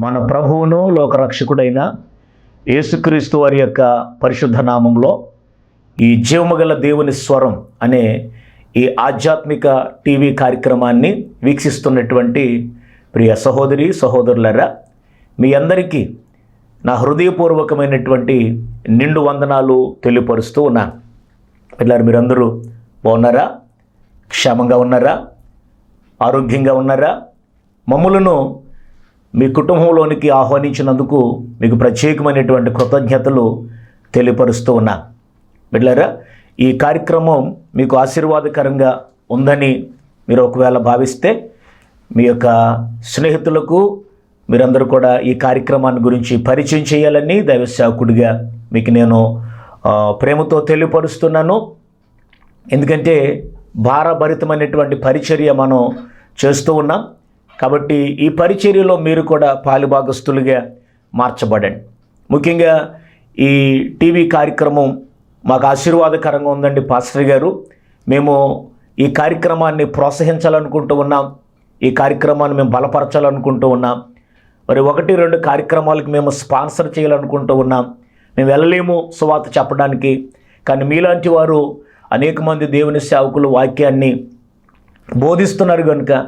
మన ప్రభువును లోకరక్షకుడైన యేసుక్రీస్తు వారి యొక్క పరిశుద్ధ నామంలో ఈ జీవమగల దేవుని స్వరం అనే ఈ ఆధ్యాత్మిక టీవీ కార్యక్రమాన్ని వీక్షిస్తున్నటువంటి ప్రియ సహోదరి సహోదరులరా మీ అందరికీ నా హృదయపూర్వకమైనటువంటి నిండు వందనాలు తెలియపరుస్తూ ఉన్నాను పిల్లలు మీరందరూ బాగున్నారా? క్షేమంగా ఉన్నారా? ఆరోగ్యంగా ఉన్నారా? మమ్ములను మీ కుటుంబంలోనికి ఆహ్వానించినందుకు మీకు ప్రత్యేకమైనటువంటి కృతజ్ఞతలు తెలియపరుస్తూ ఉన్నా. బిడ్డారా ఈ కార్యక్రమం మీకు ఆశీర్వాదకరంగా ఉందని మీరు ఒకవేళ భావిస్తే మీ యొక్క స్నేహితులకు మీరందరూ కూడా ఈ కార్యక్రమాన్ని గురించి పరిచయం చేయాలని దైవ సేవకుడిగా మీకు నేను ప్రేమతో తెలియపరుస్తున్నాను. ఎందుకంటే భారభరితమైనటువంటి పరిచర్య మనం చేస్తూ ఉన్నాం. కాబట్టి ఈ పరిచర్యలో మీరు కూడా పాలుభాగస్తులుగా మార్చబడండి. ముఖ్యంగా ఈ టీవీ కార్యక్రమం మాకు ఆశీర్వాదకరంగా ఉందండి పాస్టర్ గారు. మేము ఈ కార్యక్రమాన్ని ప్రోత్సహించాలనుకుంటూ ఉన్నాం. ఈ కార్యక్రమాన్ని మేము బలపరచాలనుకుంటూ ఉన్నాం. మరి ఒకటి రెండు కార్యక్రమాలకు మేము స్పాన్సర్ చేయాలనుకుంటూ ఉన్నాం. మేము వెళ్ళలేము సువాత చెప్పడానికి. కానీ మీలాంటి వారు అనేక మంది దేవుని సేవకులు వాక్యాన్ని బోధిస్తున్నారు కనుక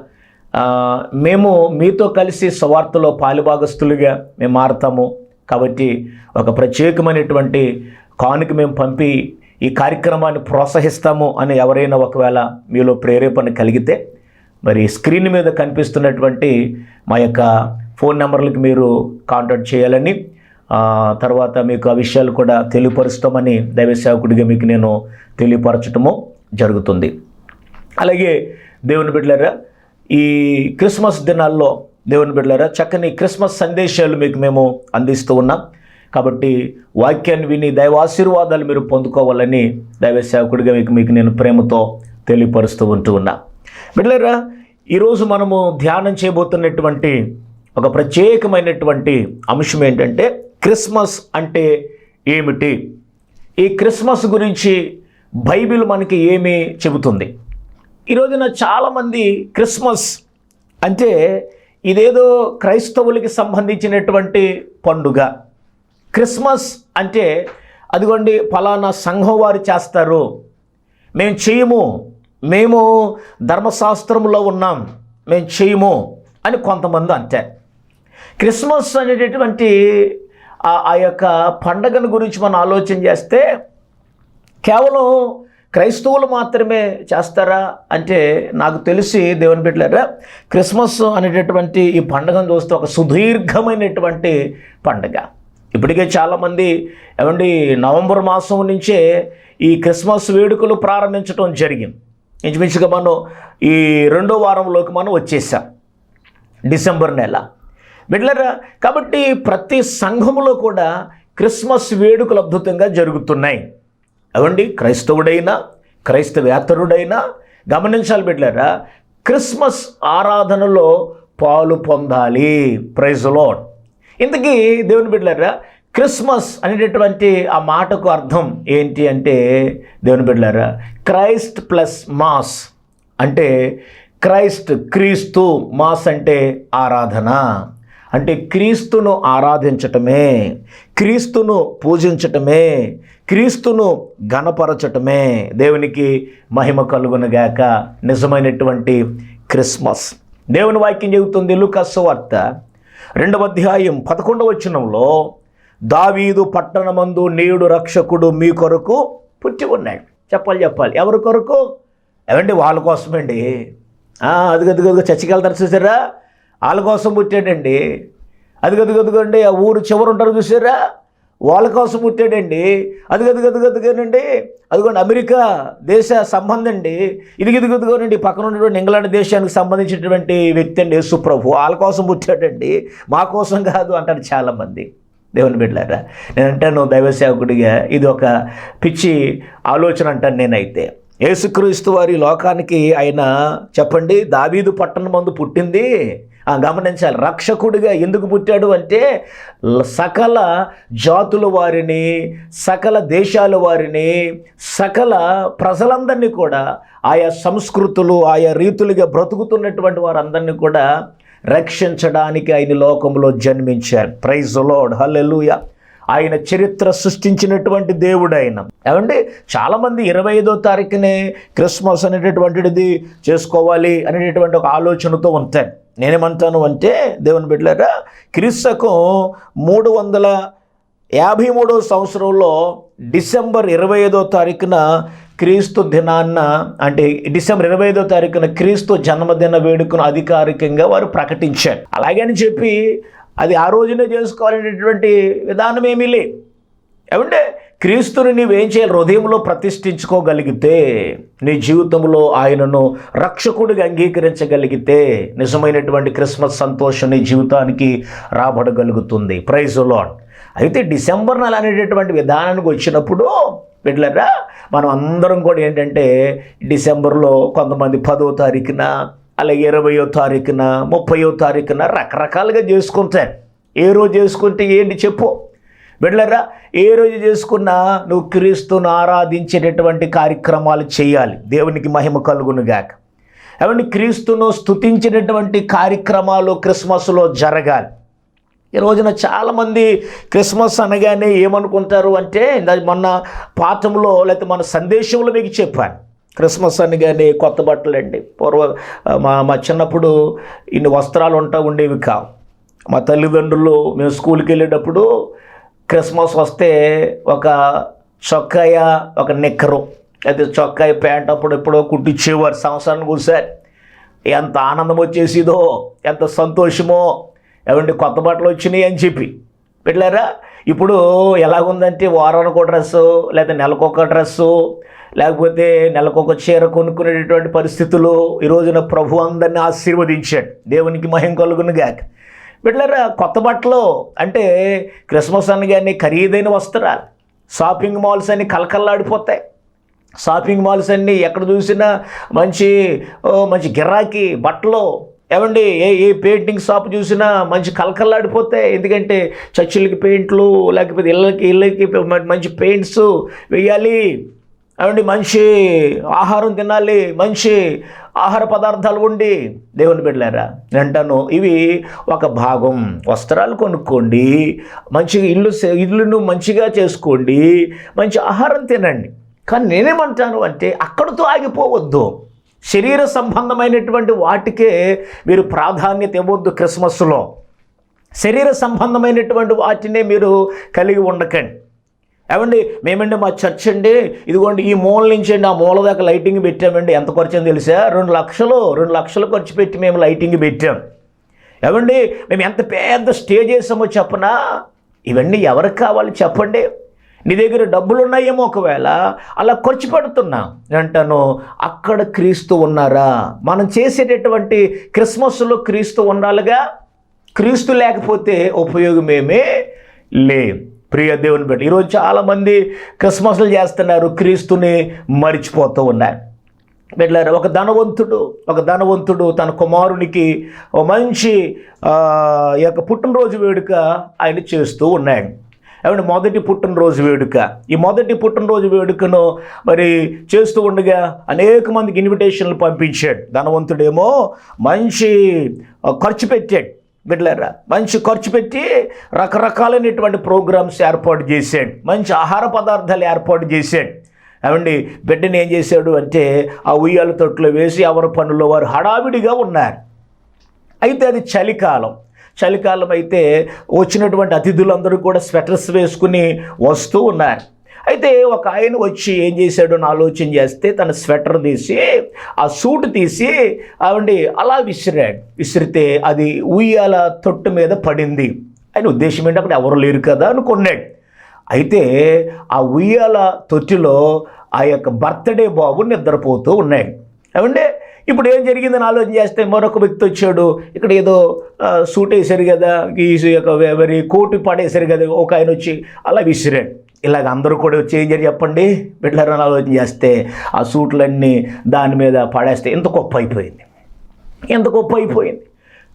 మేము మీతో కలిసి సువార్తలో పాలుభాగస్తులుగా మేము మారతాము. కాబట్టి ఒక ప్రత్యేకమైనటువంటి కానుక మేము పంపి ఈ కార్యక్రమాన్ని ప్రోత్సహిస్తాము అని ఎవరైనా ఒకవేళ మీలో ప్రేరేపణ కలిగితే మరి స్క్రీన్ మీద కనిపిస్తున్నటువంటి మా యొక్క ఫోన్ నెంబర్లకు మీరు కాంటాక్ట్ చేయాలని తర్వాత మీకు ఆ విషయాలు కూడా తెలియపరుస్తామని దైవసేవకుడిగా మీకు నేను తెలియపరచటము జరుగుతుంది. అలాగే దేవుని బిడ్డలరా ఈ క్రిస్మస్ దినాల్లో దేవుని బిడ్డలారా చక్కని క్రిస్మస్ సందేశాలు మీకు మేము అందిస్తూ ఉన్నాం. కాబట్టి వాక్యాన్ని విని దైవ ఆశీర్వాదాలు మీరు పొందుకోవాలని దైవ సేవకుడిగా మీకు మీకు నేను ప్రేమతో తెలియపరుస్తూ ఉంటూ ఉన్నా. బిడ్డలారా ఈరోజు మనము ధ్యానం చేయబోతున్నటువంటి ఒక ప్రత్యేకమైనటువంటి అంశం ఏంటంటే క్రిస్మస్ అంటే ఏమిటి? ఈ క్రిస్మస్ గురించి బైబిల్ మనకి ఏమి చెబుతుంది? ఈ రోజున చాలామంది క్రిస్మస్ అంటే ఇదేదో క్రైస్తవులకి సంబంధించినటువంటి పండుగ. క్రిస్మస్ అంటే అదిగోండి ఫలానా సంఘం వారు చేస్తారు. మేము చేయము. మేము ధర్మశాస్త్రంలో ఉన్నాం. మేము చేయము అని కొంతమంది అంతే క్రిస్మస్ అనేటటువంటి ఆ- ఆ యొక్క పండగను గురించి మనం ఆలోచన చేస్తే కేవలం క్రైస్తవులు మాత్రమే చేస్తారా అంటే నాకు తెలిసి దేవుని బిడ్డలారా క్రిస్మస్ అనేటటువంటి ఈ పండుగను చూస్తే ఒక సుదీర్ఘమైనటువంటి పండుగ. ఇప్పటికే చాలామంది ఏమండి నవంబర్ మాసం నుంచే ఈ క్రిస్మస్ వేడుకలు ప్రారంభించడం జరిగింది. ఇంచుమించుగా మనం ఈ రెండో వారంలోకి మనం వచ్చేసాం డిసెంబర్ నెల. బిడ్డలరా కాబట్టి ప్రతి సంఘములో కూడా క్రిస్మస్ వేడుకలు అద్భుతంగా జరుగుతున్నాయి. అవండి క్రైస్తవుడైనా క్రైస్తవేతరుడైనా గమనించాలి బిడ్డారా క్రిస్మస్ ఆరాధనలో పాలు పొందాలి. ప్రైజ్ లార్డ్ ఇంతకీ దేవుని బిడ్డలారా క్రిస్మస్ అనేటటువంటి ఆ మాటకు అర్థం ఏంటి అంటే దేవుని బిడ్డలారా క్రైస్ట్ ప్లస్ మాస్ అంటే క్రైస్ట్ క్రీస్తు మాస్ అంటే ఆరాధన. అంటే క్రీస్తును ఆరాధించటమే క్రీస్తును పూజించటమే క్రీస్తును ఘనపరచటమే దేవునికి మహిమ కలుగునగాక. నిజమైనటువంటి క్రిస్మస్. దేవుని వాక్యం చెబుతుంది లుకస్ వార్త రెండవ అధ్యాయం పదకొండవ వచనంలో దావీదు పట్టణమందు నేడు రక్షకుడు మీ కొరకు పుట్టి ఉన్నాడు. చెప్పాలి చెప్పాలి. ఎవరి కొరకు? ఏమండి వాళ్ళ కోసమండి? అది చచ్చికెళ్తారు చూసారా? వాళ్ళ కోసం పుట్టాడండి. అదిగదిగదిగండి ఆ ఊరు చివరు ఉంటారు చూసారా? వాళ్ళ కోసం పుట్టాడండి. అది గదిగదిగదిగోనండి అదిగోండి అమెరికా దేశ సంబంధం అండి. ఇది గదిగదిగోనండి పక్కన ఉన్నటువంటి ఇంగ్లాండ్ దేశానికి సంబంధించినటువంటి వ్యక్తి అండి యేసుప్రభు. వాళ్ళ కోసం పుట్టాడండి. మా కోసం కాదు అంటారు చాలామంది. దేవుని బిడ్డారా నేను అంటాను దైవ సేవకుడిగా ఇది ఒక పిచ్చి ఆలోచన అంటాను నేనైతే. యేసుక్రీస్తు వారి లోకానికి ఆయన చెప్పండి దావీదు పట్టణం మందు పుట్టింది. గమనించాలి. రక్షకుడిగా ఎందుకు పుట్టాడు అంటే సకల జాతుల వారిని సకల దేశాల వారిని సకల ప్రజలందరినీ కూడా ఆయా సంస్కృతులు ఆయా రీతులుగా బ్రతుకుతున్నటువంటి వారందరినీ కూడా రక్షించడానికి ఆయన లోకంలో జన్మించారు. ప్రైజ్ లోడ్ హల్లెలూయా ఆయన చరిత్ర సృష్టించినటువంటి దేవుడు ఆయన ఏమండి? చాలామంది ఇరవై ఐదో తారీఖునే క్రిస్మస్ అనేటటువంటిది చేసుకోవాలి అనేటటువంటి ఒక ఆలోచనతో ఉంటారు. నేనేమంటాను అంటే దేవుని బిడ్డలారా క్రీస్తకం మూడు వందల యాభై మూడో సంవత్సరంలో డిసెంబర్ ఇరవై ఐదో తారీఖున క్రీస్తు దినాన్న అంటే డిసెంబర్ ఇరవై ఐదో తారీఖున క్రీస్తు జన్మదిన వేడుకను అధికారికంగా వారు ప్రకటించారు. అలాగని చెప్పి అది ఆ రోజునే చేసుకోవాలనేటువంటి విధానం ఏమీ లేదు. ఏమంటే క్రీస్తుని నీవేం చేయాలి హృదయంలో ప్రతిష్ఠించుకోగలిగితే నీ జీవితంలో ఆయనను రక్షకుడిగా అంగీకరించగలిగితే నిజమైనటువంటి క్రిస్మస్ సంతోషం నీ జీవితానికి రాబడగలుగుతుంది. ప్రైజ్ లాడ్ అయితే డిసెంబర్ నెల అనేటటువంటి విధానానికి వచ్చినప్పుడు బిడ్డలరా మనం అందరం కూడా ఏంటంటే డిసెంబర్లో కొంతమంది పదో తారీఖున అలాగే ఇరవయో తారీఖున ముప్పయో తారీఖున రకరకాలుగా చేసుకుంటారు. ఏ రోజు చేసుకుంటే ఏంటి చెప్పు? బిడ్డలరా ఏ రోజు చేసుకున్నా నువ్వు క్రీస్తును ఆరాధించేటటువంటి కార్యక్రమాలు చేయాలి. దేవునికి మహిమ కలుగునుగాక ఏమంటే క్రీస్తును స్తుతించేటటువంటి కార్యక్రమాలు క్రిస్మస్లో జరగాలి. ఈ రోజున చాలామంది క్రిస్మస్ అనగానే ఏమనుకుంటారు అంటే మొన్న పాఠంలో లేకపోతే మన సందేశంలో మీకు చెప్పాను. క్రిస్మస్ అనగానే కొత్త బట్టలు అండి పూర్వ మా మా చిన్నప్పుడు ఇన్ని వస్త్రాలు ఉంటా ఉండేవి కావు. మా తల్లిదండ్రులు మేము స్కూల్కి వెళ్ళేటప్పుడు క్రిస్మస్ వస్తే ఒక చొక్కాయ ఒక నిక్కరు అయితే చొక్కాయ ప్యాంట్ అప్పుడు ఎప్పుడో కుట్టించేవారు సంవత్సరానికి ఒకసారి. ఎంత ఆనందం వచ్చేసిదో ఎంత సంతోషమో ఏమంటే కొత్త బట్టలు వచ్చినాయి అని చెప్పి. పెట్టలేరా ఇప్పుడు ఎలాగుందంటే వారానికి ఒక డ్రెస్సు లేకపోతే నెలకొక డ్రెస్సు లేకపోతే నెలకొక చీర కొనుక్కునేటటువంటి పరిస్థితులు ఈ రోజున ప్రభు అందరినీ ఆశీర్వదించాడు. దేవునికి మహిం కలుగును గాక బిడ్డలారా కొత్త బట్టలు అంటే క్రిస్మస్ అనగానే ఖరీదైన వస్త్రాలు షాపింగ్ మాల్స్ అన్ని కలకల్లాడిపోతాయి షాపింగ్ మాల్స్ అన్నీ ఎక్కడ చూసినా మంచి మంచి గిరాకీ బట్టలు ఏమండి ఏ ఏ పెయింటింగ్ షాప్ చూసినా మంచి కలకల్లాడిపోతే ఎందుకంటే చర్చిలకి పెయింట్లు లేకపోతే ఇళ్ళకి ఇళ్ళకి మంచి పెయింట్స్ వేయాలి. ఏమండి మంచి ఆహారం తినాలి మంచి ఆహార పదార్థాలు ఉండి దేవుని బిడ్డలారా నేను అంటాను ఇవి ఒక భాగం. వస్త్రాలు కొనుక్కోండి మంచిగా ఇల్లు ఇల్లును మంచిగా చేసుకోండి మంచి ఆహారం తినండి. కానీ నేనేమంటాను అంటే అక్కడితో ఆగిపోవద్దు. శరీర సంబంధమైనటువంటి వాటికే మీరు ప్రాధాన్యత ఇవ్వద్దు క్రిస్మస్లో. శరీర సంబంధమైనటువంటి వాటినే మీరు కలిగి ఉండకండి. ఏమండి మేమండి మా చర్చ్ అండి. ఇదిగోండి ఈ మూల నుంచి అండి ఆ మూల దాకా లైటింగ్ పెట్టామండి. ఎంత ఖర్చు అని తెలుసా? రెండు లక్షలు రెండు లక్షలు ఖర్చు పెట్టి మేము లైటింగ్ పెట్టాం. ఏమండి మేము ఎంత పెద్ద స్టేజ్ చేసామో చెప్పనా? ఇవన్నీ ఎవరికి కావాలి చెప్పండి. నీ దగ్గర డబ్బులు ఉన్నాయేమో ఒకవేళ అలా ఖర్చు పెడుతున్నా. అంటాను అక్కడ క్రీస్తు ఉన్నారా? మనం చేసేటటువంటి క్రిస్మస్లో క్రీస్తు ఉండాలిగా? క్రీస్తు లేకపోతే ఉపయోగమేమీ లేదు. ప్రియ దేవుని బట్టి ఈరోజు చాలామంది క్రిస్మస్లు చేస్తున్నారు క్రీస్తుని మరిచిపోతూ ఉన్నారు వెళ్ళారు ఒక ధనవంతుడు ఒక ధనవంతుడు తన కుమారునికి ఒక మంచి ఈ యొక్క పుట్టినరోజు వేడుక ఆయన చేస్తూ ఉన్నాడు. ఏమంటే మొదటి పుట్టినరోజు వేడుక. ఈ మొదటి పుట్టినరోజు వేడుకను మరి చేస్తూ ఉండగా అనేక మందికి ఇన్విటేషన్లు పంపించాడు. ధనవంతుడేమో మంచి ఖర్చు పెట్టాడు. బిడ్డలారా మంచి ఖర్చు పెట్టి రకరకాలైనటువంటి ప్రోగ్రామ్స్ ఏర్పాటు చేశాడు. మంచి ఆహార పదార్థాలు ఏర్పాటు చేశాడు. ఏమండి బిడ్డని ఏం చేశాడు అంటే ఆ ఉయ్యాల తొట్టులో వేసి ఎవరి పనుల్లో వారు హడావిడిగా ఉన్నారు. అయితే అది చలికాలం. చలికాలం అయితే వచ్చినటువంటి అతిథులందరూ కూడా స్వెటర్స్ వేసుకుని వస్తూ ఉన్నారు. అయితే ఒక ఆయన వచ్చి ఏం చేశాడు? అని ఆలోచన చేస్తే తన స్వెటర్ తీసి ఆ సూట్ తీసి ఆవండి అలా విసిరాడు. విసిరితే అది ఉయ్యాల తొట్టు మీద పడింది. ఆయన ఉద్దేశం ఏంటి? అక్కడ ఎవరు లేరు కదా అనుకున్నాడు. అయితే ఆ ఉయ్యాల తొట్టిలో ఆ యొక్క బర్త్డే బాబు నిద్రపోతూ ఉన్నాడు. ఏమంటే ఇప్పుడు ఏం జరిగిందని ఆలోచన చేస్తే మరొక వ్యక్తి వచ్చాడు. ఇక్కడ ఏదో సూట్ వేశారు కదా ఈ యొక్క మరి కోటు పడేశారు కదా ఒక ఆయన వచ్చి అలా విసిరాడు. ఇలాగ అందరూ కూడా వచ్చి చెప్పండి? బిడ్లరని ఆలోచన చేస్తే ఆ సూట్లన్నీ దాని మీద పడేస్తే ఎంత గొప్ప అయిపోయింది. ఎంత గొప్ప అయిపోయింది.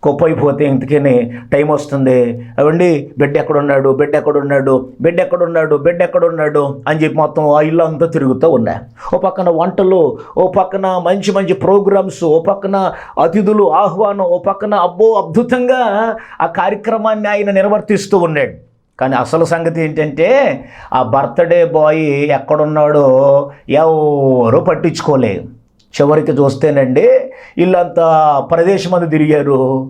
గొప్ప అయిపోతే ఇంతకని టైం వస్తుంది. అవండి బిడ్డ ఎక్కడున్నాడు? బిడ్డ ఎక్కడున్నాడు? బిడ్డ ఎక్కడున్నాడు? బిడ్డ ఎక్కడున్నాడు? అని చెప్పి మొత్తం ఆ ఇల్లు అంతా తిరుగుతూ ఉన్నాయి ఓ పక్కన వంటలు ఓ పక్కన మంచి మంచి ప్రోగ్రామ్స్ ఓ పక్కన అతిథులు ఆహ్వానం ఓ పక్కన అబ్బో అద్భుతంగా ఆ కార్యక్రమాన్ని ఆయన నిర్వర్తిస్తూ ఉన్నాడు. కానీ అసలు సంగతి ఏంటంటే ఆ బర్త్డే బాయ్ ఎక్కడున్నాడో ఎవరు పట్టించుకోలేదు చివరికి చూస్తేనండి ఇల్లంతా ప్రదేశం అంతా తిరిగారు.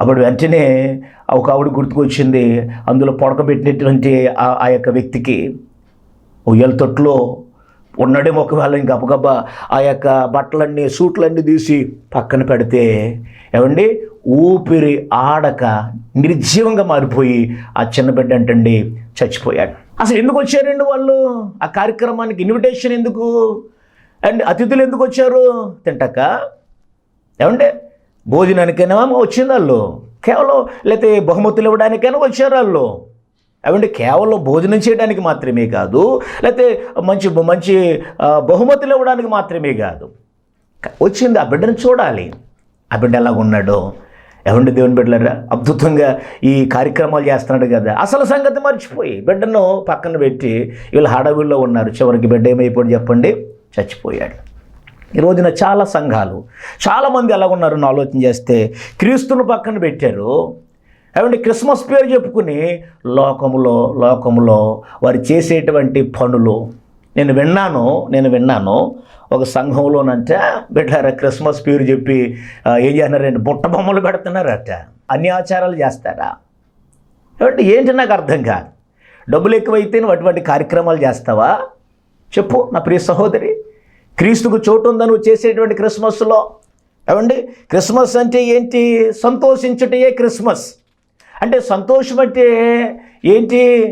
అప్పుడు వెంటనే ఒక ఆవిడ గుర్తుకొచ్చింది. అందులో పొడకబెట్టినటువంటి ఆ ఆ యొక్క వ్యక్తికి. ఉయ్యాల తొట్లో ఉన్నడే ఒకవేళ ఇంక గబగబా ఆ యొక్క బట్టలన్నీ సూట్లన్నీ తీసి పక్కన పెడితే ఏమండి? ఊపిరి ఆడక నిర్జీవంగా మారిపోయి ఆ చిన్న బిడ్డ అంటండి చచ్చిపోయాడు. అసలు ఎందుకు వచ్చారండి వాళ్ళు? ఆ కార్యక్రమానికి ఇన్విటేషన్ ఎందుకు? అండ్ అతిథులు ఎందుకు వచ్చారు? తింటాక? ఏమంటే భోజనానికైనా వచ్చింది వాళ్ళు. కేవలం లేకపోతే బహుమతులు ఇవ్వడానికైనా వచ్చారు వాళ్ళు. అవండి కేవలం భోజనం చేయడానికి మాత్రమే కాదు లేకపోతే మంచి మంచి బహుమతులు ఇవ్వడానికి మాత్రమే కాదు. వచ్చింది ఆ బిడ్డను చూడాలి. ఆ బిడ్డ ఎలాగ ఉన్నాడో ఎవండి దేవుని బిడ్డలరా? అద్భుతంగా ఈ కార్యక్రమాలు చేస్తున్నాడు కదా. అసలు సంగతి మర్చిపోయి బిడ్డను పక్కన పెట్టి వీళ్ళు హడవుల్లో ఉన్నారు. చివరికి బిడ్డ ఏమైపోయాడు చెప్పండి? చచ్చిపోయాడు. ఈ రోజున చాలా సంఘాలు చాలామంది ఎలా ఉన్నారని ఆలోచన చేస్తే క్రీస్తును పక్కన పెట్టారు. ఏమంటే క్రిస్మస్ పేరు చెప్పుకుని లోకములో లోకములో వారు చేసేటువంటి పనులు. నేను విన్నాను నేను విన్నాను. ఒక సంఘంలోనంటే బిడ్డారా క్రిస్మస్ పేరు చెప్పి ఏం చేస్తున్నారంటే బుట్ట బొమ్మలు పెడుతున్నారట. అన్ని ఆచారాలు చేస్తారా? ఏమంటే ఏంటి నాకు అర్థం కాదు. డబ్బులు ఎక్కువైతే నువ్వు అటువంటి కార్యక్రమాలు చేస్తావా? చెప్పు నా ప్రియ సహోదరి. క్రీస్తుకు చోటు ఉందని నువ్వు చేసేటువంటి క్రిస్మస్లో. ఏమండి క్రిస్మస్ అంటే ఏంటి? సంతోషించుటయే క్రిస్మస్. అంటే సంతోషం అంటే ఏంటి?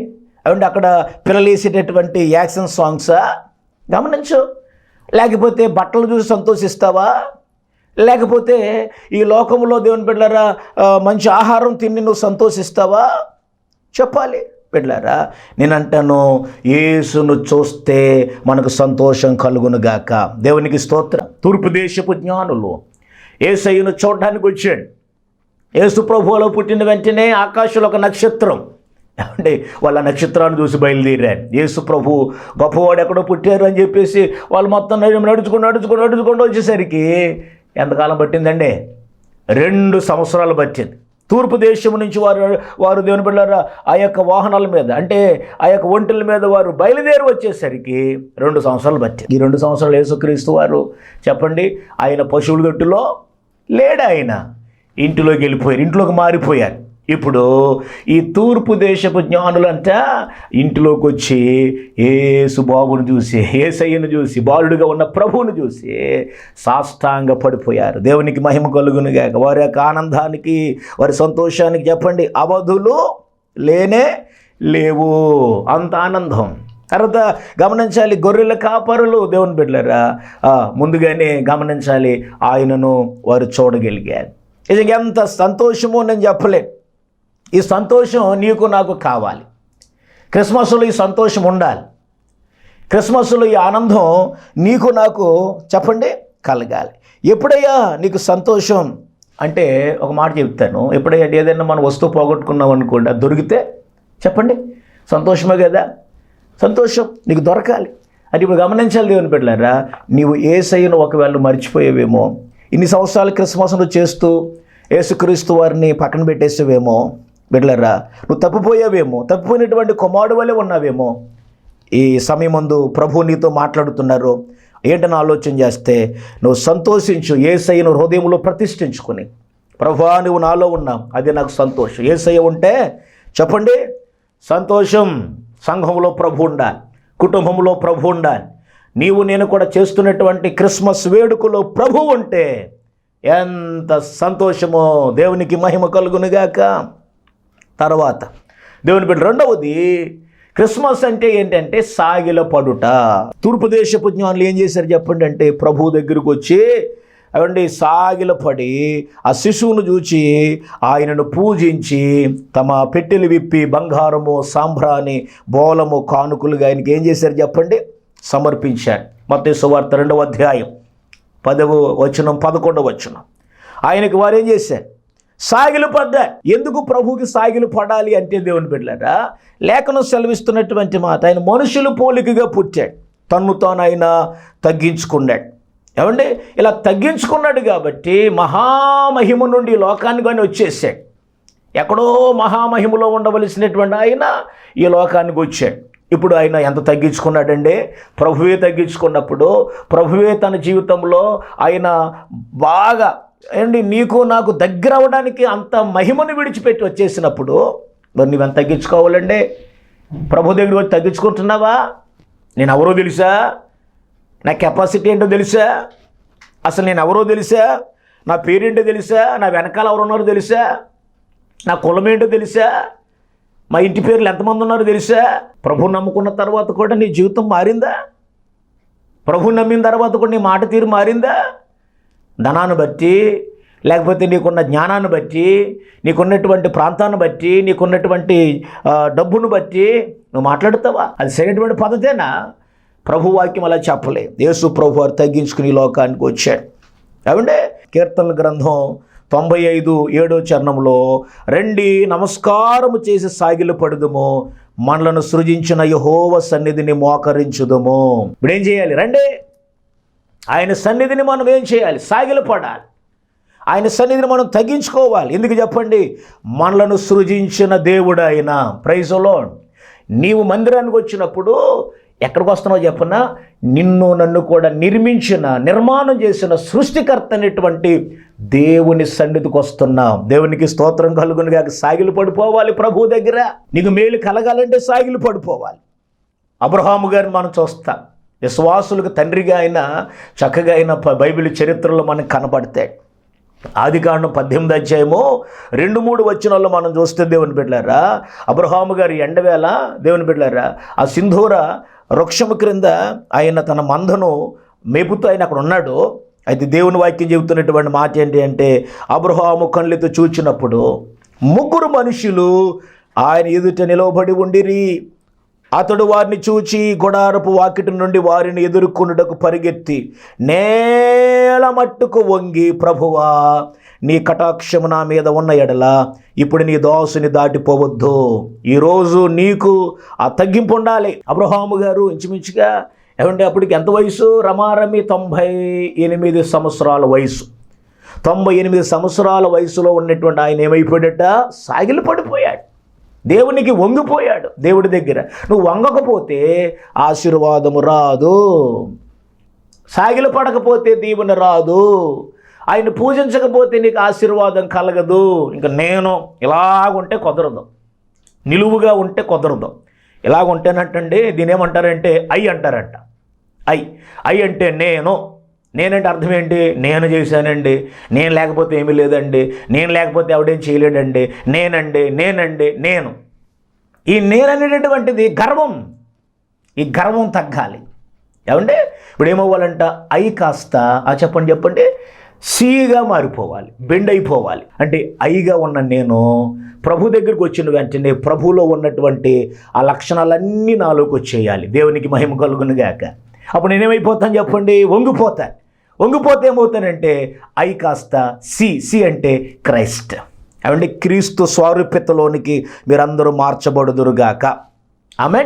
ఏమంటే అక్కడ పిల్లలు వేసేటటువంటి యాక్షన్ సాంగ్సా? గమనించు. లేకపోతే బట్టలు చూసి సంతోషిస్తావా? లేకపోతే ఈ లోకంలో దేవుని బిడ్డలారా మంచి ఆహారం తిని నువ్వు సంతోషిస్తావా? చెప్పాలి. బిడ్డలారా నేనంటాను యేసును చూస్తే మనకు సంతోషం కలుగునుగాక దేవునికి స్తోత్రం. తూర్పు దేశపు జ్ఞానులు ఏసయ్యను చూడడానికి వచ్చాడు యేసు ప్రభువులో పుట్టిన వెంటనే ఆకాశంలో ఒక నక్షత్రం. అంటే వాళ్ళ నక్షత్రాన్ని చూసి బయలుదేరారు. యేసు ప్రభు గొప్పవాడు ఎక్కడో పుట్టారు అని చెప్పేసి వాళ్ళు మొత్తం నడు- నడుచుకుంటూ నడుచుకుంటూ నడుచుకుంటూ వచ్చేసరికి ఎంతకాలం పట్టిందండి? రెండు సంవత్సరాలు పట్టింది. తూర్పు దేశం నుంచి వారు వారు దేవుని పిల్లరా ఆ యొక్క వాహనాల మీద అంటే ఆ యొక్క ఒంటెల మీద వారు బయలుదేరి వచ్చేసరికి రెండు సంవత్సరాలు పట్టింది. ఈ రెండు సంవత్సరాలు యేసుక్రీస్తు వారు చెప్పండి ఆయన పశువుల దొట్టులో లేడు ఆయన ఇంటిలోకి వెళ్ళిపోయారు ఇంట్లోకి మారిపోయారు. ఇప్పుడు ఈ తూర్పు దేశపు జ్ఞానులంట ఇంటిలోకి వచ్చి ఏసు బాబును చూసి ఏసయ్యను చూసి బాలుడిగా ఉన్న ప్రభువును చూసి సాష్టాంగ పడిపోయారు. దేవునికి మహిమ కలుగునుగాక వారి యొక్క ఆనందానికి వారి సంతోషానికి చెప్పండి. అవధులు లేనే లేవు. అంత ఆనందం. తర్వాత గమనించాలి గొర్రెల కాపరులు దేవుని బిడ్డలరా ముందుగానే గమనించాలి ఆయనను వారు చూడగలిగారు. ఇది ఎంత సంతోషమో నేను చెప్పలేను. ఈ సంతోషం నీకు నాకు కావాలి. క్రిస్మస్లో ఈ సంతోషం ఉండాలి. క్రిస్మస్లో ఈ ఆనందం నీకు నాకు చెప్పండి కలగాలి. ఎప్పుడయ్యా నీకు సంతోషం? అంటే ఒక మాట చెప్తాను. ఎప్పుడయ్యా ఏదైనా మనం వస్తువు పోగొట్టుకున్నాం అనుకోండి అది దొరికితే చెప్పండి. సంతోషమే కదా? సంతోషం నీకు దొరకాలి. అది ఇప్పుడు గమనించాలి దేవుని బిడ్డలారా నీవు ఏ సైను ఒకవేళ మర్చిపోయేవేమో ఇన్ని సంవత్సరాలు క్రిస్మస్ను చేస్తూ యేసుక్రీస్తు వారిని పక్కన పెట్టేసేవేమో బిడ్లరా నువ్వు తప్పిపోయావేమో తప్పిపోయినటువంటి కుమారుడు వలె ఉన్నావేమో ఈ సమయం ముందు ప్రభు నీతో మాట్లాడుతున్నారు. ఏంటని ఆలోచన చేస్తే నువ్వు సంతోషించు ఏసయ్యను హృదయంలో ప్రతిష్ఠించుకొని. ప్రభా నువ్వు నాలో ఉన్నావు అది నాకు సంతోషం. ఏసయ్య ఉంటే చెప్పండి సంతోషం సంఘంలో ప్రభు ఉండాలి కుటుంబంలో ప్రభు ఉండాలి. నీవు నేను కూడా చేస్తున్నటువంటి క్రిస్మస్ వేడుకలో ప్రభు ఉంటే ఎంత సంతోషమో దేవునికి మహిమ కలుగునుగాక. తర్వాత దేవుని బిడ్డ రెండవది క్రిస్మస్ అంటే ఏంటంటే సాగిల పడుట. తూర్పు దేశపు జ్ఞానులు ఏం చేశారు చెప్పండి అంటే ప్రభు దగ్గరకు వచ్చి అవండి సాగిల పడి ఆ శిశువును చూచి ఆయనను పూజించి తమ పెట్టెలు విప్పి బంగారము సాంబ్రాని బోలము కానుకలుగా ఆయనకి ఏం చేశారు చెప్పండి? సమర్పించారు. మత సువార్త రెండవ అధ్యాయం పదవ వచనం పదకొండవ వచనం. ఆయనకి వారు ఏం చేశారు? సాగిలు పడ్డా. ఎందుకు ప్రభువుకి సాగిలు పడాలి అంటే దేవుని బిడ్డలారా లేఖనం సెలవిస్తున్నటువంటి మాట ఆయన మనుషులు పోలికగా పుట్టాడు. తన్ను తాను ఆయన తగ్గించుకున్నాడు. ఏమండి? ఇలా తగ్గించుకున్నాడు కాబట్టి మహామహిమ నుండి ఈ లోకానికి కానీ వచ్చేసాడు. ఎక్కడో మహామహిమలో ఉండవలసినటువంటి ఆయన ఈ లోకానికి వచ్చాడు. ఇప్పుడు ఆయన ఎంత తగ్గించుకున్నాడండి? ప్రభువే తగ్గించుకున్నప్పుడు ప్రభువే తన జీవితంలో ఆయన బాగా ఏమండి నీకు నాకు దగ్గర అవ్వడానికి అంత మహిమను విడిచిపెట్టి వచ్చేసినప్పుడు మరి నువ్వెంత తగ్గించుకోవాలండి? ప్రభు దగ్గర వచ్చి తగ్గించుకుంటున్నావా? నేను ఎవరో తెలుసా? నా కెపాసిటీ ఏంటో తెలుసా? అసలు నేను ఎవరో తెలుసా? నా పేరేంటో తెలుసా? నా వెనకాల ఎవరు ఉన్నారో తెలుసా? నా కులం ఏంటో తెలుసా? మా ఇంటి పేర్లు ఎంతమంది ఉన్నారో తెలుసా? ప్రభు నమ్ముకున్న తర్వాత కూడా నీ జీవితం మారిందా? ప్రభు నమ్మిన తర్వాత కూడా నీ మాట తీరు మారిందా? ధనాన్ని బట్టి లేకపోతే నీకున్న జ్ఞానాన్ని బట్టి నీకున్నటువంటి ప్రాంతాన్ని బట్టి నీకున్నటువంటి డబ్బును బట్టి నువ్వు మాట్లాడుతావా? అది సరైనటువంటి పద్ధతేనా? ప్రభు వాక్యం అలా చెప్పలే యేసు ప్రభు వారు తగ్గించుకుని లోకానికి వచ్చాడు. ఏమంటే కీర్తనల గ్రంథం తొంభై ఐదు ఏడో చరణంలో రండి నమస్కారము చేసి సాగిలు పడుదుము మనలను సృజించిన యహోవ సన్నిధిని మోకరించుదము. ఇప్పుడు ఏం చేయాలి? రండి. ఆయన సన్నిధిని మనం ఏం చేయాలి? సాగిలపడాలి ఆయన సన్నిధిని మనం తగ్గించుకోవాలి. ఎందుకు చెప్పండి? మనలను సృజించిన దేవుడు ఆయన ప్రైజులో నీవు మందిరానికి వచ్చినప్పుడు ఎక్కడికి వస్తున్నావు చెప్పనా? నిన్ను నన్ను కూడా నిర్మించిన నిర్మాణం చేసిన సృష్టికర్త అనేటువంటి దేవుని సన్నిధికి వస్తున్నాం. దేవునికి స్తోత్రం కలుగునిగా సాగిలు పడిపోవాలి ప్రభు దగ్గర. నీకు మేలు కలగాలంటే సాగిలు పడిపోవాలి. అబ్రహాము గారిని మనం చూస్తాం. విశ్వాసులకు తండ్రిగా ఆయన చక్కగా అయిన బైబిల్ చరిత్రలో మనకు కనపడతాయి ఆది కాండం పద్దెనిమిది అధ్యాయము రెండు మూడు వచనాల్లో మనం చూస్తే దేవుని బిడ్డారా అబ్రహాము గారి ఎండవేళ దేవుని బిడ్డారా ఆ సింధూర వృక్షము క్రింద ఆయన తన మందను మేపుతూ ఆయన అక్కడ ఉన్నాడు. అయితే దేవుని వాక్యం చెబుతున్నటువంటి మాట ఏంటి అంటే అబ్రహాము కళ్ళతో చూచినప్పుడు ముగ్గురు మనుషులు ఆయన ఎదుట నిలవబడి ఉండిరి. అతడు వారిని చూచి గుడారపు వాకిటి నుండి వారిని ఎదుర్కొనుటకు పరిగెత్తి నేల మట్టుకు వంగి ప్రభువా నీ కటాక్షము నా మీద ఉన్న ఎడల ఇప్పుడు నీ దోసుని దాటిపోవద్దు. ఈరోజు నీకు ఆ తగ్గింపు ఉండాలి. అబ్రహాము గారు ఇంచుమించుగా ఏమంటే అప్పటికి ఎంత వయసు? రమారమి తొంభై ఎనిమిది సంవత్సరాల వయసు. తొంభై ఎనిమిది సంవత్సరాల వయసులో ఉన్నటువంటి ఆయన ఏమైపోయాడట? సాగిలి పడిపోయాడు దేవునికి వంగిపోయాడు దేవుడి దగ్గర. నువ్వు వంగకపోతే ఆశీర్వాదము రాదు. సాగిలు పడకపోతే దీవెన రాదు. ఆయన పూజించకపోతే నీకు ఆశీర్వాదం కలగదు. ఇంకా నేను ఇలాగుంటే కుదరదు. నిలువుగా ఉంటే కుదరదు. ఇలాగ ఉంటేనంటండి దీని ఏమంటారంటే ఐ అంటారంట. ఐ ఐ అంటే నేను నేనంటే అర్థం ఏంటి నేను చేశానండి. నేను లేకపోతే ఏమీ లేదండి. నేను లేకపోతే ఎవడేం చేయలేడండి. నేనండి నేనండి నేను. ఈ నేననేటటువంటిది గర్వం. ఈ గర్వం తగ్గాలి. ఏమంటే ఇప్పుడు ఏమవ్వాలంట ఐ కాస్త ఆ చెప్పండి చెప్పండి. సీగా మారిపోవాలి. బెండ్ అయిపోవాలి అంటే ఐగా ఉన్న నేను ప్రభు దగ్గరికి వచ్చిన వెంటనే ప్రభులో ఉన్నటువంటి ఆ లక్షణాలన్నీ నాలోకి వచ్చేయాలి. దేవునికి మహిమ కలుగునుగాక అప్పుడు నేనేమైపోతాను చెప్పండి? వంగిపోతాను. వంగిపోతే ఏమవుతానంటే ఐ కాస్త సి సి అంటే క్రైస్ట్. అవండి క్రీస్తు స్వారూప్యతలోనికి మీరందరూ మార్చబడుదురుగాక. ఆమె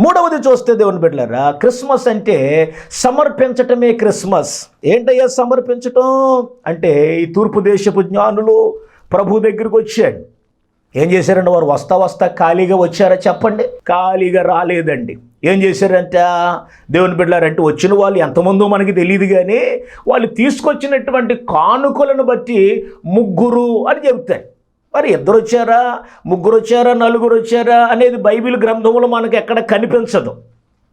మూడవది చూస్తే దేవుని బిడ్డలారా క్రిస్మస్ అంటే సమర్పించటమే క్రిస్మస్. ఏంటయ్యా సమర్పించటం? అంటే ఈ తూర్పు దేశపు జ్ఞానులు ప్రభు దగ్గరికి వచ్చాడు ఏం చేశారండి వారు వస్తా వస్తా ఖాళీగా వచ్చారా చెప్పండి. ఖాళీగా రాలేదండి. ఏం చేశారంట? దేవుని బిడ్డలారంటే వచ్చిన వాళ్ళు ఎంతమందో మనకి తెలియదు కానీ వాళ్ళు తీసుకొచ్చినటువంటి కానుకలను బట్టి ముగ్గురు అని చెబుతారు. మరి ఇద్దరు వచ్చారా? ముగ్గురు వచ్చారా? నలుగురు వచ్చారా? అనేది బైబిల్ గ్రంథంలో మనకు ఎక్కడ కనిపించదు.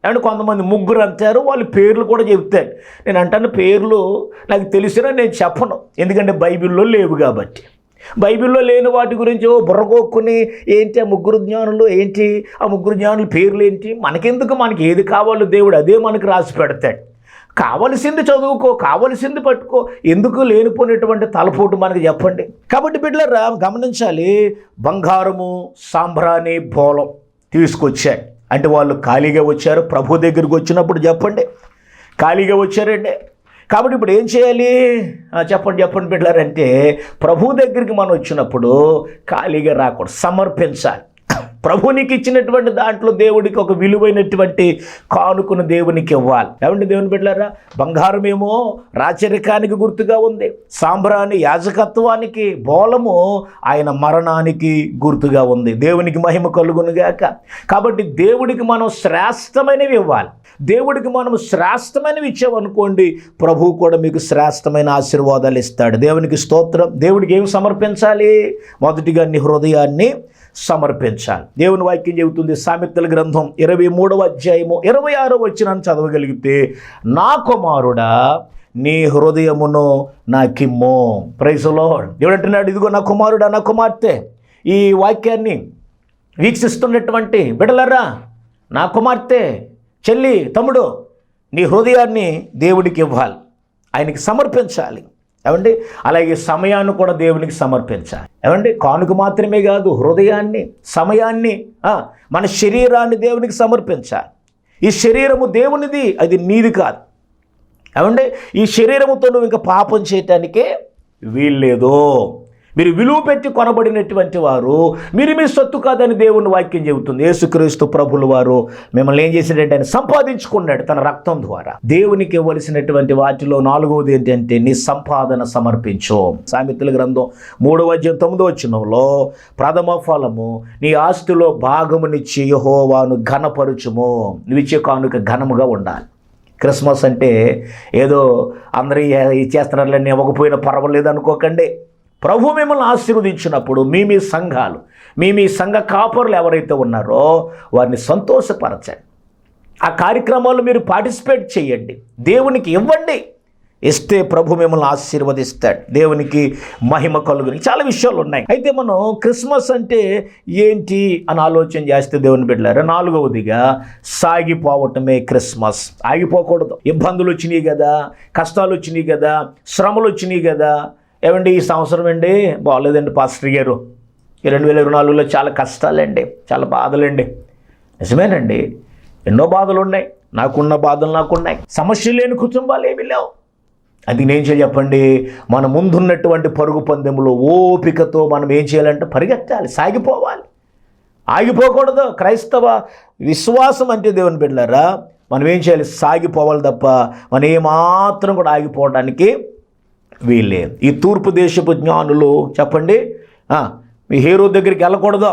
అండ్ కొంతమంది ముగ్గురు అంటారు వాళ్ళ పేర్లు కూడా చెబుతారు. నేను అంటాను పేర్లు నాకు తెలిసినా నేను చెప్పను. ఎందుకంటే బైబిల్లో లేవు కాబట్టి. బైబిల్లో లేని వాటి గురించి ఓ బుర్రగొక్కుని ఏంటి ఆ ముగ్గురు జ్ఞానులు ఏంటి? ఆ ముగ్గురు జ్ఞానుల పేర్లు ఏంటి? మనకెందుకు మనకి ఏది కావాలో దేవుడు అదే మనకు రాసి పెడతాడు. కావలసింది చదువుకో కావలసింది పట్టుకో ఎందుకు లేనిపోయినటువంటి తలపోటు మనకి చెప్పండి. కాబట్టి బిడ్డలరా గమనించాలి బంగారము సాంబ్రాణి బోలం తీసుకొచ్చాయి అంటే వాళ్ళు ఖాళీగా వచ్చారు ప్రభు దగ్గరికి వచ్చినప్పుడు చెప్పండి. ఖాళీగా వచ్చారండి. కాబట్టి ఇప్పుడు ఏం చేయాలి? చెప్పండి చెప్పండి బిడ్డారంటే ప్రభు దగ్గరికి మనం వచ్చినప్పుడు ఖాళీగా రాకూడదు సమర్పించాలి. ప్రభునికి ఇచ్చినటువంటి దాంట్లో దేవుడికి ఒక విలువైనటువంటి కానుకను దేవునికి ఇవ్వాలి. ఏమంటే దేవుని బిడ్డారా బంగారమేమో రాచరికానికి గుర్తుగా ఉంది. సాంబ్రాణి యాజకత్వానికి బోలము ఆయన మరణానికి గుర్తుగా ఉంది. దేవునికి మహిమ కలుగునుగాక కాబట్టి దేవుడికి మనం శ్రేష్టమైనవి ఇవ్వాలి. దేవుడికి మనం శ్రేష్టమైనవి ఇచ్చామనుకోండి ప్రభు కూడా మీకు శ్రేష్టమైన ఆశీర్వాదాలు ఇస్తాడు. దేవునికి స్తోత్రం. దేవుడికి ఏమి సమర్పించాలి? మొదటిగా నీ హృదయాన్ని సమర్పించాలి. దేవుని వాక్యం చెబుతుంది సామెతల గ్రంథం ఇరవై మూడవ అధ్యాయము ఇరవై ఆరో వచ్చిన చదవగలిగితే నా కుమారుడా నీ హృదయమును నాకిమ్మో. ప్రైజులో దేవుడంటున్నాడు ఇదిగో నా కుమారుడా నా కుమార్తె ఈ వాక్యాన్ని వీక్షిస్తున్నటువంటి బిడలరా నా కుమార్తె చెల్లి తమ్ముడు నీ హృదయాన్ని దేవుడికి ఇవ్వాలి. ఆయనకి సమర్పించాలి. ఏమండి? అలాగే సమయాన్ని కూడా దేవునికి సమర్పించాలి. ఏమండి? కానుక మాత్రమే కాదు హృదయాన్ని సమయాన్ని మన శరీరాన్ని దేవునికి సమర్పించాలి. ఈ శరీరము దేవునిది అది నీది కాదు. ఏమండి? ఈ శరీరముతో నువ్వు ఇంకా పాపం చేయటానికే వీల్లేదు. మీరు విలువ పెట్టి కొనబడినటువంటి వారు మీరు మీ సొత్తు కాదని దేవుని వాక్యం చెబుతుంది. యేసుక్రీస్తు ప్రభులు వారు మిమ్మల్ని ఏం చేశాడంటే ఆయన సంపాదించుకున్నాడు తన రక్తం ద్వారా. దేవునికి ఇవ్వలసినటువంటి వాటిలో నాలుగవది ఏంటంటే నీ సంపాదన సమర్పించు. సామెతల గ్రంథం మూడవ అధ్యాయం తొమ్మిదో వచ్చినంలో ప్రథమ ఫలము నీ ఆస్తిలో భాగమునిచ్చి యహోవాను ఘనపరుచుము. నువ్విచ్చే కానుక ఘనముగా ఉండాలి. క్రిస్మస్ అంటే ఏదో అందరూ చేస్తున్నారు ఇవ్వకపోయినా పర్వాలేదు అనుకోకండి. ప్రభు మిమ్మల్ని ఆశీర్వదించినప్పుడు మీ మీ సంఘాలు మీ మీ సంఘ కాపరులు ఎవరైతే ఉన్నారో వారిని సంతోషపరచండి. ఆ కార్యక్రమాలు మీరు పార్టిసిపేట్ చేయండి. దేవునికి ఇవ్వండి. ఇస్తే ప్రభు మిమ్మల్ని ఆశీర్వదిస్తాడు. దేవునికి మహిమ కలుగుని. చాలా విషయాలు ఉన్నాయి. అయితే మనం క్రిస్మస్ అంటే ఏంటి అని ఆలోచన చేస్తే దేవుని బిడ్డారు నాలుగవదిగా సాగిపోవటమే క్రిస్మస్. ఆగిపోకూడదు. ఇబ్బందులు వచ్చినాయి కదా కష్టాలు వచ్చినాయి కదా శ్రమలు వచ్చినాయి కదా ఏమండి ఈ సంవత్సరం అండి బాగోలేదండి పాస్టర్ గారు. ఈ రెండు వేల ఇరవై నాలుగులో చాలా కష్టాలండి చాలా బాధలండి. నిజమేనండి ఎన్నో బాధలు ఉన్నాయి నాకున్న బాధలు నాకున్నాయి. సమస్య లేని కుటుంబాలు ఏమీ లేవు. అది నేను చేయాలి చెప్పండి మన ముందున్నటువంటి పరుగు పందెంలో ఓపికతో మనం ఏం చేయాలంటే పరిగెత్తాలి సాగిపోవాలి. ఆగిపోకూడదు క్రైస్తవ విశ్వాసం అంటే దేవుని బిడ్డలారా మనం ఏం చేయాలి సాగిపోవాలి తప్ప మనం ఏమాత్రం కూడా ఆగిపోవడానికి వీళ్ళే ఈ తూర్పు దేశపు జ్ఞానులు చెప్పండి మీ హీరో దగ్గరికి వెళ్ళకూడదు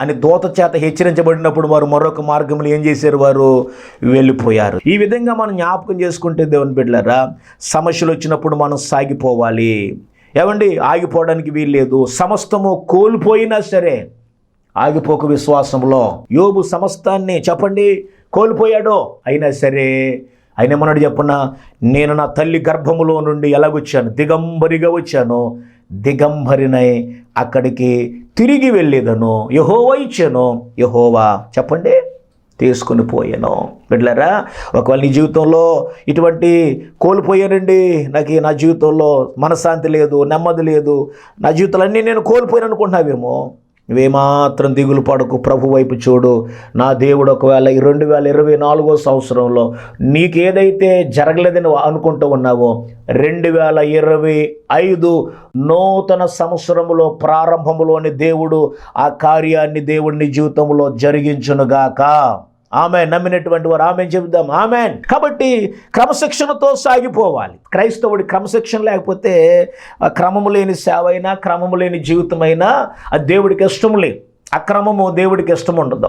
అని దోత చేత హెచ్చరించబడినప్పుడు వారు మరొక మార్గంలో ఏం చేశారు? వారు వెళ్ళిపోయారు. ఈ విధంగా మనం జ్ఞాపకం చేసుకుంటే దేవుని బిడ్డలారా సమస్యలు వచ్చినప్పుడు మనం సాగిపోవాలి. ఏమండి? ఆగిపోవడానికి వీల్లేదు. సమస్తము కోల్పోయినా సరే ఆగిపోక విశ్వాసంలో. యోబు సమస్తాన్ని చెప్పండి కోల్పోయాడో అయినా సరే ఆయన ఏమన్నాడు చెప్పన్న నేను నా తల్లి గర్భములో నుండి ఎలాగొచ్చాను? దిగంబరిగా వచ్చాను? దిగంబరినై అక్కడికి తిరిగి వెళ్ళేదను? యహోవా ఇచ్చాను? యహోవా చెప్పండి తీసుకుని పోయాను. బిడ్డలారా ఒకవేళ నీ జీవితంలో ఇటువంటి కోల్పోయానండి నాకు ఈ నా జీవితంలో మనశ్శాంతి లేదు నెమ్మది లేదు నా జీవితంలో అన్నీ నేను కోల్పోయాను అనుకుంటున్నావేమో? నువ్వేమాత్రం దిగులు పడకు ప్రభు వైపు చూడు. నా దేవుడు ఒకవేళ ఈ రెండు వేల ఇరవై నాలుగో సంవత్సరంలో నీకేదైతే జరగలేదని అనుకుంటూ ఉన్నావో రెండు వేల ఇరవై ఐదు నూతన సంవత్సరములో ప్రారంభములోని దేవుడు ఆ కార్యాన్ని దేవుడిని జీవితంలో జరిగించునుగాక. ఆమె నమ్మినటువంటి వారు ఆమె చెబుదాం. ఆమె కాబట్టి క్రమశిక్షణతో సాగిపోవాలి. క్రైస్తవుడి క్రమశిక్షణ లేకపోతే ఆ క్రమము లేని సేవ అయినా క్రమము లేని జీవితమైనా అది దేవుడికి ఇష్టం లేదు. అక్రమము దేవుడికి ఇష్టం ఉండదు.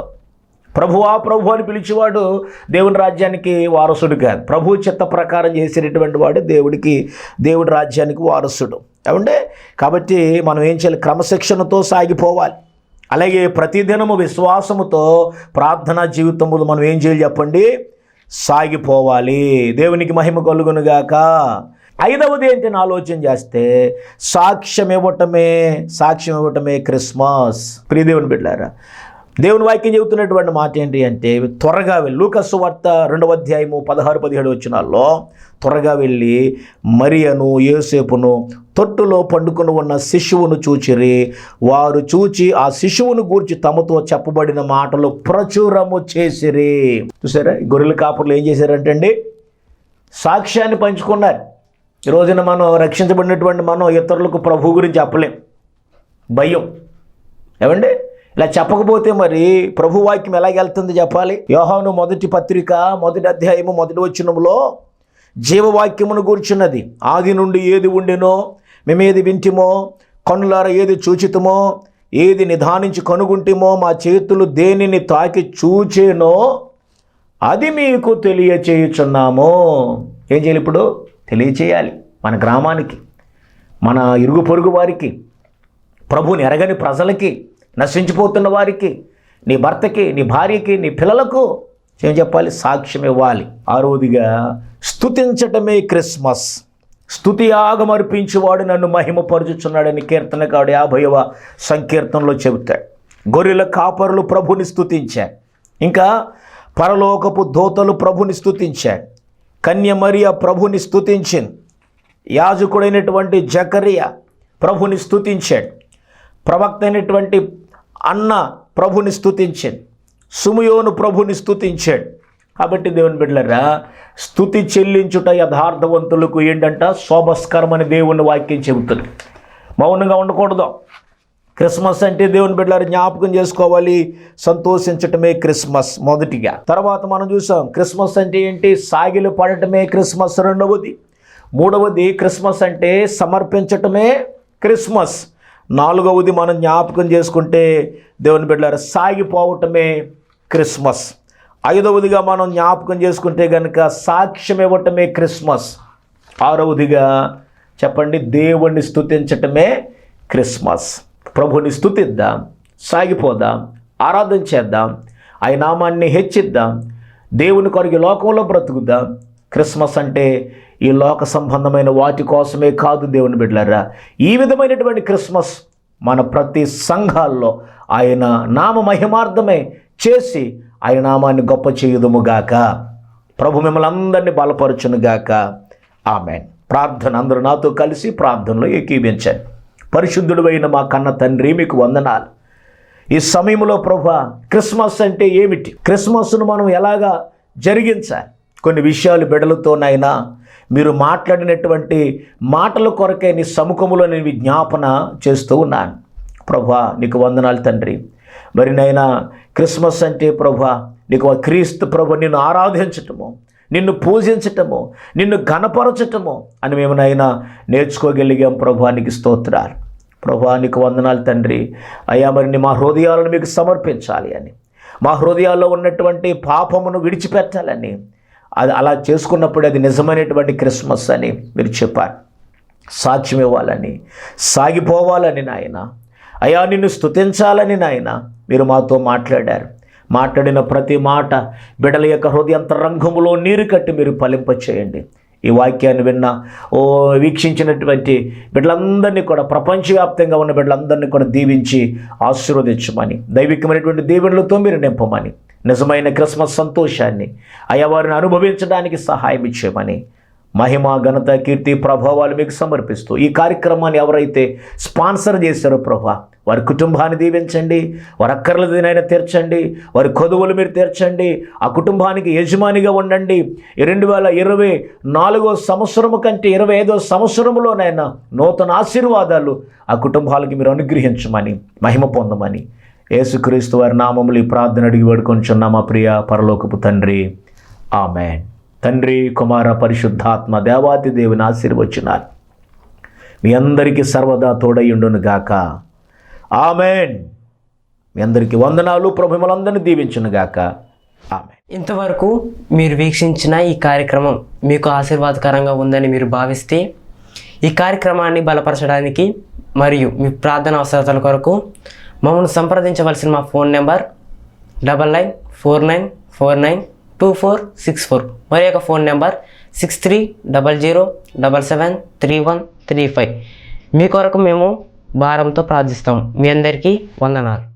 ప్రభువా ప్రభు అని పిలిచేవాడు దేవుని రాజ్యానికి వారసుడు కాదు. ప్రభు చిత్త ప్రకారం చేసేటటువంటి వాడు దేవుడికి దేవుడి రాజ్యానికి వారసుడు. ఏమంటే కాబట్టి మనం ఏం చేయాలి? క్రమశిక్షణతో సాగిపోవాలి. అలాగే ప్రతిదినము విశ్వాసముతో ప్రార్థనా జీవితములు మనం ఏం చేయాలి చెప్పండి? సాగిపోవాలి. దేవునికి మహిమ కలుగునుగాక. ఐదవది ఏంటని ఆలోచన చేస్తే సాక్ష్యం ఇవ్వటమే సాక్ష్యం ఇవ్వటమే క్రిస్మస్. ప్రియదేవుని బిడ్డారా దేవుని వాక్యం చెబుతున్నటువంటి మాట ఏంటి అంటే త్వరగా వెళ్ళి లూకస్సు వార్త రెండవ అధ్యాయము పదహారు పదిహేడు వచ్చినాల్లో త్వరగా వెళ్ళి మరియను యోసేపును తొట్టులో పండుకొని ఉన్న శిశువును చూచిరి. వారు చూచి ఆ శిశువును గూర్చి తమతో చెప్పబడిన మాటలు ప్రచురము చేసిరి. చూసారా? గొర్రెల కాపుర్లు ఏం చేశారంటండి సాక్ష్యాన్ని పంచుకున్నారు. ఈ రోజున మనం రక్షించబడినటువంటి మనం ఇతరులకు ప్రభు గురించి చెప్పలేం. భయం. ఏమండి? ఇలా చెప్పకపోతే మరి ప్రభు వాక్యం ఎలాగెళ్తుంది చెప్పాలి? యోహాను మొదటి పత్రిక మొదటి అధ్యాయము మొదటి వచ్చినంలో జీవవాక్యమును కూర్చున్నది. ఆది నుండి ఏది ఉండెనో మేమేది వింటిమో కనులార ఏది చూచితమో ఏది నిధానించి కనుగుంటిమో మా చేతులు దేనిని తాకి చూచేనో అది మీకు తెలియచేయుచున్నాము. ఏం చేయాలి ఇప్పుడు? తెలియచేయాలి మన గ్రామానికి మన ఇరుగు పొరుగు వారికి ప్రభుని ఎరగని ప్రజలకి నశించిపోతున్న వారికి నీ భర్తకి నీ భార్యకి నీ పిల్లలకు ఏం చెప్పాలి? సాక్ష్యం ఇవ్వాలి. ఆరోదిగా స్థుతించటమే క్రిస్మస్. స్థుతి ఆగమర్పించేవాడు నన్ను మహిమపరుచుచున్నాడని కీర్తనకాడు యాభైవ సంకీర్తనలో చెబుతాడు. గొర్రెల కాపరులు ప్రభుని స్తుతించారు ఇంకా పరలోకపు దోతలు ప్రభుని స్తుతించాడు కన్య మరియ ప్రభుని స్థుతించింది యాజకుడైనటువంటి జకరియా ప్రభుని స్తుతించాడు. ప్రవక్త అయినటువంటి అన్న ప్రభుని స్తుతించాడు. సుమయోను ప్రభుని స్తుతించాడు. కాబట్టి దేవుని బిడ్డలరా స్తుతి చెల్లించుట యథార్థవంతులకు ఏంటంట? శోభస్కరమని దేవుని వాక్యం చెబుతుంది. మౌనంగా ఉండకూడదు. క్రిస్మస్ అంటే దేవుని బిడ్డలారు జ్ఞాపకం చేసుకోవాలి. సంతోషించటమే క్రిస్మస్ మొదటిగా. తర్వాత మనం చూసాం క్రిస్మస్ అంటే ఏంటి? సాగిలు పడటమే క్రిస్మస్ రెండవది. మూడవది క్రిస్మస్ అంటే సమర్పించటమే క్రిస్మస్. నాలుగవది మనం జ్ఞాపకం చేసుకుంటే దేవుని బిడ్డలారు సాగిపోవటమే క్రిస్మస్. ఐదవదిగా మనం జ్ఞాపకం చేసుకుంటే కనుక సాక్ష్యం ఇవ్వటమే క్రిస్మస్. ఆరవదిగా చెప్పండి దేవుణ్ణి స్తుతించటమే క్రిస్మస్. ప్రభుని స్థుతిద్దాం సాగిపోదాం ఆరాధన చేద్దాం ఆయన నామాన్ని హెచ్చిద్దాం దేవుని కొరకు లోకంలో బ్రతుకుదాం క్రిస్మస్ అంటే ఈ లోక సంబంధమైన వాటి కోసమే కాదు దేవుని బిడ్డలారా. ఈ విధమైనటువంటి క్రిస్మస్ మన ప్రతి సంఘాల్లో ఆయన నామ మహిమార్థమే చేసి ఆయన నామాన్ని గొప్ప చేయుదుముగాక. ప్రభు మిమ్మల్ని అందరినీ బలపరచునుగాక. ఆమె ప్రార్థన అందరూ నాతో కలిసి ప్రార్థనలో ఏకీభించండి. పరిశుద్ధుడు అయిన మా కన్న తండ్రి మీకు వందనాలు. ఈ సమయంలో ప్రభా క్రిస్మస్ అంటే ఏమిటి? క్రిస్మస్ను మనం ఎలాగా జరిగించాలి? కొన్ని విషయాలు బిడలతోనైనా మీరు మాట్లాడినటువంటి మాటల కొరకే నీ సముఖములో నేను విజ్ఞాపన చేస్తూ ఉన్నాను. ప్రభా నీకు వందనాలు తండ్రి. మరి నైనా క్రిస్మస్ అంటే ప్రభా నీకు క్రీస్తు ప్రభు నిన్ను ఆరాధించటము నిన్ను పూజించటము నిన్ను ఘనపరచటము అని మేము నైనా నేర్చుకోగలిగాం ప్రభానికి స్తోత్రాలు. ప్రభానికి వందనాలు తండ్రి. అయ్యా మరి మా హృదయాలను మీకు సమర్పించాలి అని మా హృదయాల్లో ఉన్నటువంటి పాపమును విడిచిపెట్టాలని అది అలా చేసుకున్నప్పుడు అది నిజమైనటువంటి క్రిస్మస్ అని మీరు చెప్పారు. సాక్ష్యం ఇవ్వాలని సాగిపోవాలని నాయన. అయ్యా నిన్ను స్తుతించాలని నాయన మీరు మాతో మాట్లాడారు. మాట్లాడిన ప్రతి మాట బిడల యొక్క హృదయంతరంగంలో నీరు కట్టి మీరు ఫలింపచేయండి ఈ వాక్యాన్ని విన్న ఓ వీక్షించినటువంటి బిడ్డలందరినీ కూడా ప్రపంచవ్యాప్తంగా ఉన్న బిడ్డలందరినీ కూడా దీవించి ఆశీర్వదించమని దైవికమైనటువంటి దీవెనలతో మీరు నింపమని నిజమైన క్రిస్మస్ సంతోషాన్ని అయ్యా వారిని అనుభవించడానికి సహాయం ఇచ్చేయమని మహిమ ఘనత కీర్తి ప్రభావాలు మీకు సమర్పిస్తూ ఈ కార్యక్రమాన్ని ఎవరైతే స్పాన్సర్ చేశారో ప్రభా వారి కుటుంబాన్ని దీవించండి వారి అక్కర్లదినైనా తీర్చండి వారి కొదువులు మీరు తీర్చండి ఆ కుటుంబానికి యజమానిగా ఉండండి. రెండు వేల ఇరవై నాలుగో సంవత్సరము కంటే ఇరవై ఐదో సంవత్సరంలోనైనా నూతన ఆశీర్వాదాలు ఆ కుటుంబాలకి మీరు అనుగ్రహించమని మహిమ పొందమని యేసుక్రీస్తు వారి నామములు ఈ ప్రార్థన అడిగి వేడుకొంచున్న మా ప్రియ పరలోకపు తండ్రి. ఆమె తండ్రి కుమార పరిశుద్ధాత్మ దేవాతి దేవుని ఆశీర్వచనాలు మీ అందరికీ సర్వదా తోడయ్యుండును గాక. ఆమెన్. మీ అందరికీ వందనాలు ప్రభుమలందరినీ దీవించును గాక. ఆమె ఇంతవరకు మీరు వీక్షించిన ఈ కార్యక్రమం మీకు ఆశీర్వాదకరంగా ఉందని మీరు భావిస్తే ఈ కార్యక్రమాన్ని బలపరచడానికి మరియు మీ ప్రార్థన అవసరతల కొరకు మమ్మల్ని సంప్రదించవలసిన మా phone number double nine four nine four nine two four six four. మరి యొక్క phone number six three double zero double seven three one three five. మీ కొరకు మేము భారంతో ప్రార్థిస్తాం. మీ అందరికీ వందనాలు.